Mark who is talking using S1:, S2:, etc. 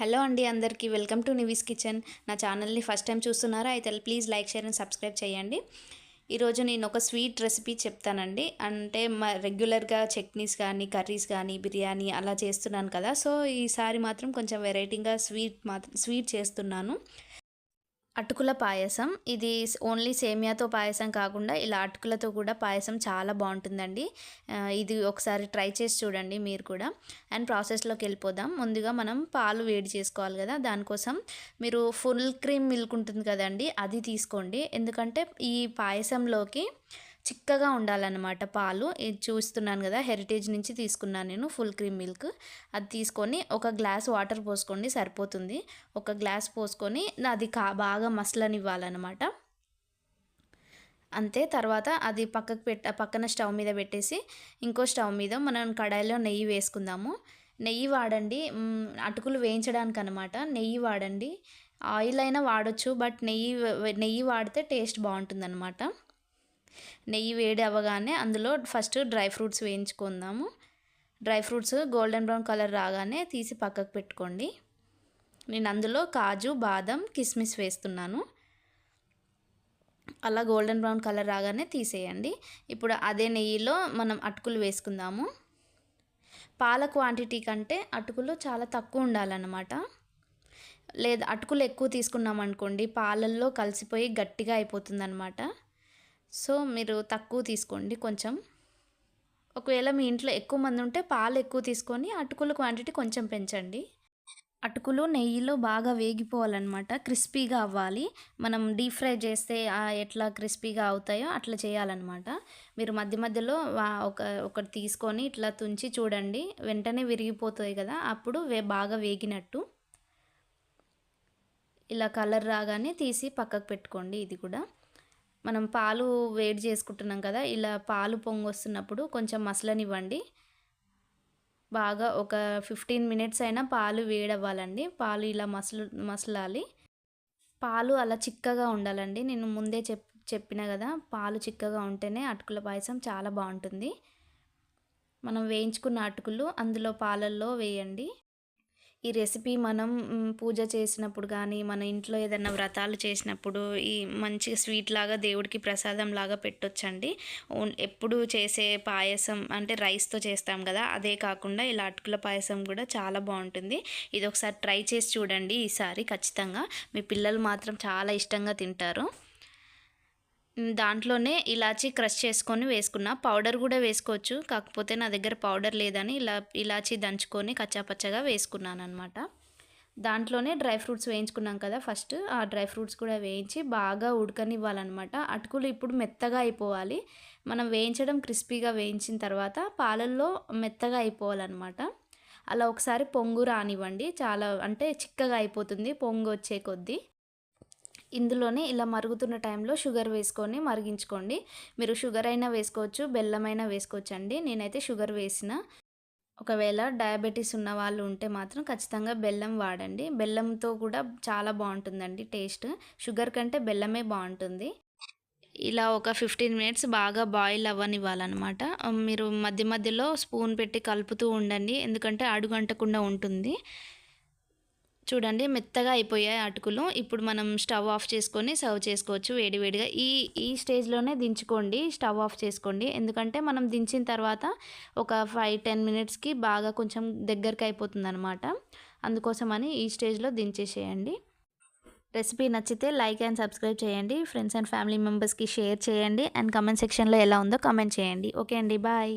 S1: Hello అండి అందరికీ welcome to Nivi's kitchen. నా ఛానల్ని ఫస్ట్ టైం చూస్తున్నారా అయితే please like share and subscribe చేయండి. ఈరోజు నేను ఒక స్వీట్ రెసిపీ చెప్తానండి. అంటే మా రెగ్యులర్గా చట్నీస్ కానీ కర్రీస్ కానీ బిర్యానీ అలా చేస్తున్నాను కదా. సో ఈసారి మాత్రం కొంచెం వెరైటీగా స్వీట్ మాత్రం స్వీట్ చేస్తున్నాను. అటుకుల పాయసం. ఇది ఓన్లీ సేమియాతో పాయసం కాకుండా ఇలా అటుకులతో కూడా పాయసం చాలా బాగుంటుందండి. ఇది ఒకసారి ట్రై చేసి చూడండి మీరు కూడా. అండ్ ప్రాసెస్లోకి వెళ్ళిపోదాం. ముందుగా మనం పాలు వేడి చేసుకోవాలి కదా. దానికోసం మీరు ఫుల్ క్రీమ్ మిల్క్ ఉంటుంది కదండి అది తీసుకోండి. ఎందుకంటే ఈ పాయసంలోకి చిక్కగా ఉండాలన్నమాట పాలు. ఇది చూస్తున్నాను కదా హెరిటేజ్ నుంచి తీసుకున్నాను నేను ఫుల్ క్రీమ్ మిల్క్ అది తీసుకొని ఒక గ్లాస్ వాటర్ పోసుకోండి సరిపోతుంది. ఒక గ్లాస్ పోసుకొని అది కా బాగా మసలనివ్వాలన్నమాట. అంతే తర్వాత అది పక్కకు పెట్ట పక్కన స్టవ్ మీద పెట్టేసి ఇంకో స్టవ్ మీద మనం కడాయిలో నెయ్యి వేసుకుందాము. నెయ్యి వాడండి. అటుకులు వేయించడానికి అనమాట నెయ్యి వాడండి. ఆయిల్ అయినా వాడొచ్చు బట్ నెయ్యి నెయ్యి వాడితే టేస్ట్ బాగుంటుందన్నమాట. నెయ్యి వేడి అవ్వగానే అందులో first dry fruits వేయించుకుందాము. Dry fruits golden brown colour రాగానే తీసి పక్కకు పెట్టుకోండి. నేను అందులో కాజు బాదం కిస్మిస్ వేస్తున్నాను. అలా గోల్డెన్ బ్రౌన్ కలర్ రాగానే తీసేయండి. ఇప్పుడు అదే నెయ్యిలో మనం అటుకులు వేసుకుందాము. పాల క్వాంటిటీ కంటే అటుకులు చాలా తక్కువ ఉండాలన్నమాట. లేదా అటుకులు ఎక్కువ తీసుకున్నాం అనుకోండి పాలల్లో కలిసిపోయి గట్టిగా అయిపోతుంది అనమాట సో మీరు తక్కువ తీసుకోండి కొంచెం. ఒకవేళ మీ ఇంట్లో ఎక్కువ మంది ఉంటే పాలు ఎక్కువ తీసుకొని అటుకుల క్వాంటిటీ కొంచెం పెంచండి. అటుకులు నెయ్యిలో బాగా వేగిపోవాలన్నమాట క్రిస్పీగా అవ్వాలి. మనం డీప్ ఫ్రై చేస్తే ఎట్లా క్రిస్పీగా అవుతాయో అట్లా చేయాలన్నమాట. మీరు మధ్య మధ్యలో వా- ఒక ఒకటి తీసుకొని ఇట్లా తుంచి చూడండి వెంటనే విరిగిపోతాయి కదా అప్పుడు వే బాగా వేగినట్టు. ఇలా కలర్ రాగానే తీసి పక్కకు పెట్టుకోండి ఇది కూడా. మనం పాలు వేడి చేసుకుంటున్నాం కదా ఇలా పాలు పొంగొస్తున్నప్పుడు కొంచెం మసలనివ్వండి. బాగా ఒక ఫిఫ్టీన్ మినిట్స్ అయినా పాలు వేడవ్వాలండి. పాలు ఇలా మసలు మసలాలి. పాలు అలా చిక్కగా ఉండాలండి. నేను ముందే చెప్ చెప్పిన కదా పాలు చిక్కగా ఉంటేనే అటుకుల పాయసం చాలా బాగుంటుంది. మనం వేయించుకున్న అటుకులు అందులో పాలల్లో వేయండి. ఈ రెసిపీ మనం పూజ చేసినప్పుడు కానీ మన ఇంట్లో ఏదైనా వ్రతాలు చేసినప్పుడు ఈ మంచి స్వీట్ లాగా దేవుడికి ప్రసాదం లాగా పెట్టొచ్చండి. ఎప్పుడు చేసే పాయసం అంటే రైస్తో చేస్తాం కదా అదే కాకుండా ఇలా అటుకుల పాయసం కూడా చాలా బాగుంటుంది. ఇది ఒకసారి ట్రై చేసి చూడండి ఈసారి ఖచ్చితంగా. మీ పిల్లలు మాత్రం చాలా ఇష్టంగా తింటారు. దాంట్లోనే ఇలాచీ క్రష్ చేసుకొని వేసుకున్న. పౌడర్ కూడా వేసుకోవచ్చు. కాకపోతే నా దగ్గర పౌడర్ లేదని ఇలా ఇలాచీ దంచుకొని కచ్చాపచ్చగా వేసుకున్నాను అనమాట దాంట్లోనే డ్రై ఫ్రూట్స్ వేయించుకున్నాం కదా ఫస్ట్. ఆ డ్రై ఫ్రూట్స్ కూడా వేయించి బాగా ఉడకనివ్వాలన్నమాట. అటుకులు ఇప్పుడు మెత్తగా అయిపోవాలి. మనం వేయించడం క్రిస్పీగా వేయించిన తర్వాత పాలల్లో మెత్తగా అయిపోవాలన్నమాట. అలా ఒకసారి పొంగు రానివ్వండి. చాలా అంటే చిక్కగా అయిపోతుంది. పొంగు వచ్చే కొద్దీ. ఇందులోనే ఇలా మరుగుతున్న టైంలో షుగర్ వేసుకొని మరిగించుకోండి. మీరు షుగర్ అయినా వేసుకోవచ్చు బెల్లం అయినా వేసుకోవచ్చు అండి నేనైతే షుగర్ వేసిన. ఒకవేళ డయాబెటీస్ ఉన్న వాళ్ళు ఉంటే మాత్రం ఖచ్చితంగా బెల్లం వాడండి. బెల్లంతో కూడా చాలా బాగుంటుందండి టేస్ట్. షుగర్ కంటే బెల్లమే బాగుంటుంది. ఇలా ఒక ఫిఫ్టీన్ మినిట్స్ బాగా బాయిల్ అవ్వనివ్వాలన్నమాట. మీరు మధ్య మధ్యలో స్పూన్ పెట్టి కలుపుతూ ఉండండి. ఎందుకంటే అడుగంటకుండా ఉంటుంది. చూడండి మెత్తగా అయిపోయాయి అటుకులు. ఇప్పుడు మనం స్టవ్ ఆఫ్ చేసుకొని సర్వ్ చేసుకోవచ్చు వేడివేడిగా. ఈ ఈ స్టేజ్లోనే దించుకోండి స్టవ్ ఆఫ్ చేసుకోండి. ఎందుకంటే మనం దించిన తర్వాత ఒక ఫైవ్ టెన్ మినిట్స్కి బాగా కొంచెం దగ్గరికి అయిపోతుంది అనమాట అందుకోసమని ఈ స్టేజ్లో దించేసేయండి. రెసిపీ నచ్చితే లైక్ అండ్ సబ్స్క్రైబ్ చేయండి. ఫ్రెండ్స్ అండ్ ఫ్యామిలీ మెంబర్స్కి షేర్ చేయండి. అండ్ కమెంట్ సెక్షన్లో ఎలా ఉందో కమెంట్ చేయండి. ఓకే అండి బాయ్.